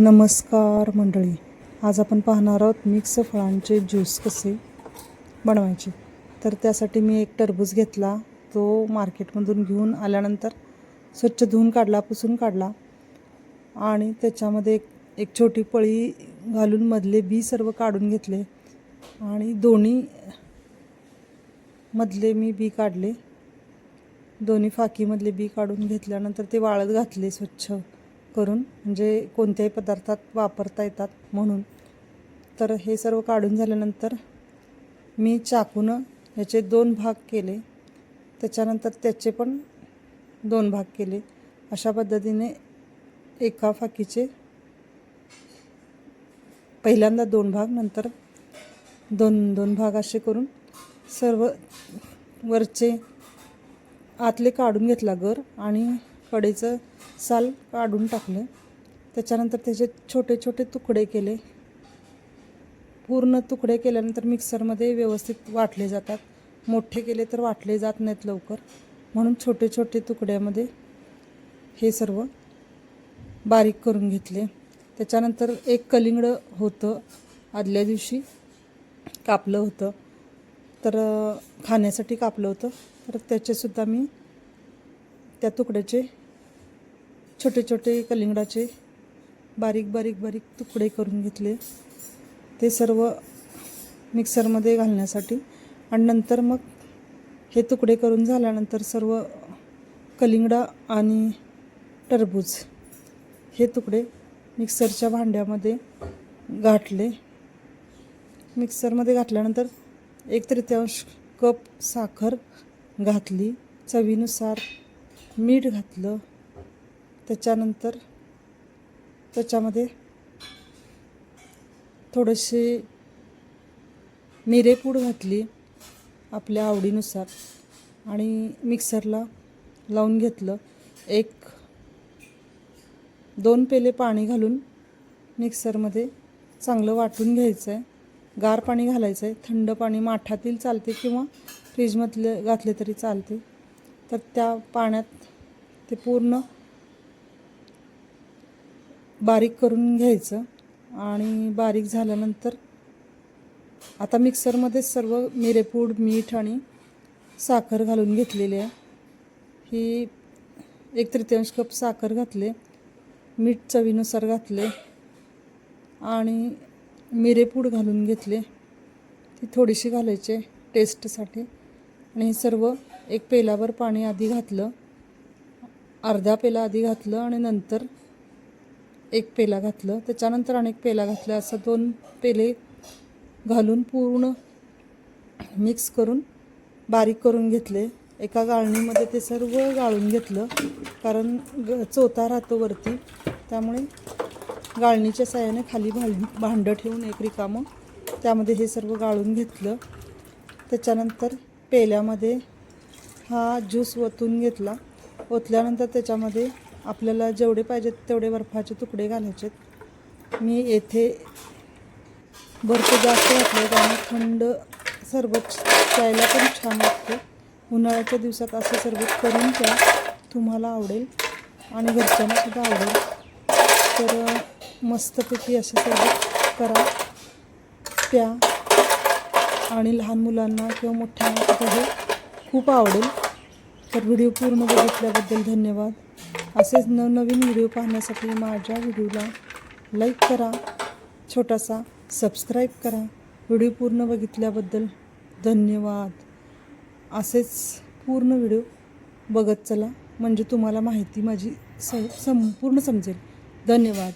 नमस्कार मंडळी. आज आपण पाहणार आहोत मिक्स फळांचे ज्यूस कसे बनवायचे. तर त्यासाठी मी एक टरबूज घेतला. तो मार्केटमधून घेऊन आल्यानंतर स्वच्छ धुवून काढला पुसून काढला. आणि त्याच्यामध्ये एक एक छोटी पळी घालून मधले बी सर्व काढून घेतले. आणि दोन्ही मधले मी बी काढले. दोन्ही फाकीमधले बी काढून घेतल्यानंतर ते वाळत घातले स्वच्छ. करून म्हणजे कोणत्याही पदार्थात वापरता येतात म्हणून. तर हे सर्व काढून झाल्यानंतर मी चाकूनं ह्याचे दोन भाग केले. त्याच्यानंतर त्याचे पण दोन भाग केले. अशा पद्धतीने एका फाकीचे पहिल्यांदा दोन भाग नंतर दोन दोन भाग असे करून सर्व वरचे आतले काढून घेतला गर आणि कडेचं साल काढून टाकलं. त्याच्यानंतर त्याचे छोटे छोटे तुकडे केले. पूर्ण तुकडे केल्यानंतर मिक्सरमध्ये व्यवस्थित वाटले जातात. मोठे केले तर वाटले जात नाहीत लवकर. म्हणून छोटे छोटे तुकड्यामध्ये हे सर्व बारीक करून घेतले. त्याच्यानंतर एक कलिंगडं होतं. आदल्या दिवशी कापलं होतं. तर खाण्यासाठी कापलं होतं. तर त्याचेसुद्धा मी त्या तुकड्याचे छोटे छोटे कलिंगडाचे बारीक बारीक बारीक तुकडे करून घेतले. ते सर्व मिक्सरमध्ये घालण्यासाठी. आणि नंतर मग हे तुकडे करून झाल्यानंतर सर्व कलिंगडा आणि टरबूज हे तुकडे मिक्सरच्या भांड्यामध्ये गाठले मिक्सरमध्ये घातल्यानंतर एक तृतीयांश कप साखर घातली. चवीनुसार मीठ घातलं. त्याच्यानंतर त्याच्यामध्ये थोडेसे मिरेपूड घातली आपल्या आवडीनुसार आणि मिक्सरला लावून घेतलं. एक दोन पेले पाणी घालून मिक्सरमध्ये चांगलं वाटून घ्यायचं आहे गार पाणी घालायचं आहे थंड पाणी माठातील चालते किंवा फ्रीजमधले घातले तरी चालते. तर त्या पाण्यात ते पूर्ण बारीक करून घ्यायचं आणि बारीक झाल्यानंतर आता मिक्सरमध्येच सर्व मिरेपूड मीठ आणि साखर घालून घेतलेली आहे. ही एक तृतीयांश कप साखर घातले मीठ चवीनुसार घातले आणि मिरेपूड घालून घेतले. ती थोडीशी घालायचे टेस्टसाठी. आणि हे सर्व एक पेलावर पाणी आधी घातलं. अर्धा पेला आधी घातलं आणि नंतर एक पेला घातलं. त्याच्यानंतर अनेक पेला घातलं असं दोन पेले घालून पूर्ण मिक्स करून बारीक करून घेतले. एका गाळणीमध्ये ते सर्व गाळून घेतलं. कारण ग चोथा राहतो वरती. त्यामुळे गाळणीच्या साह्याने खाली भां भांडं ठेवून एक रिकामं त्यामध्ये हे सर्व गाळून घेतलं. त्याच्यानंतर पेल्यामध्ये हा ज्यूस ओतून घेतला. ओतल्यानंतर त्याच्यामध्ये आपल्याला जेवढे पाहिजेत तेवढे बर्फाचे तुकडे घालायचेत. मी येथे बर्फ जास्त घातले त्यामुळे थंड सरबत प्यायला पण छान लागते. उन्हाळ्याच्या दिवसात असं सरबत करून प्या. तुम्हाला आवडेल आणि घरच्यांनासुद्धा आवडेल. तर मस्तपैकी असे सरबत करा प्या आणि लहान मुलांना किंवा मोठ्यांना सुद्धा हे खूप आवडेल. तर व्हिडिओ पूर्ण बघितल्याबद्दल धन्यवाद. असेच नवनवीन व्हिडिओ पाहण्यासाठी माझ्या व्हिडिओला लाईक करा. छोटासा सबस्क्राईब करा. व्हिडिओ पूर्ण बघितल्याबद्दल धन्यवाद. असेच पूर्ण व्हिडिओ बघत चला. म्हणजे तुम्हाला माहिती माझी स संपूर्ण समजेल. धन्यवाद.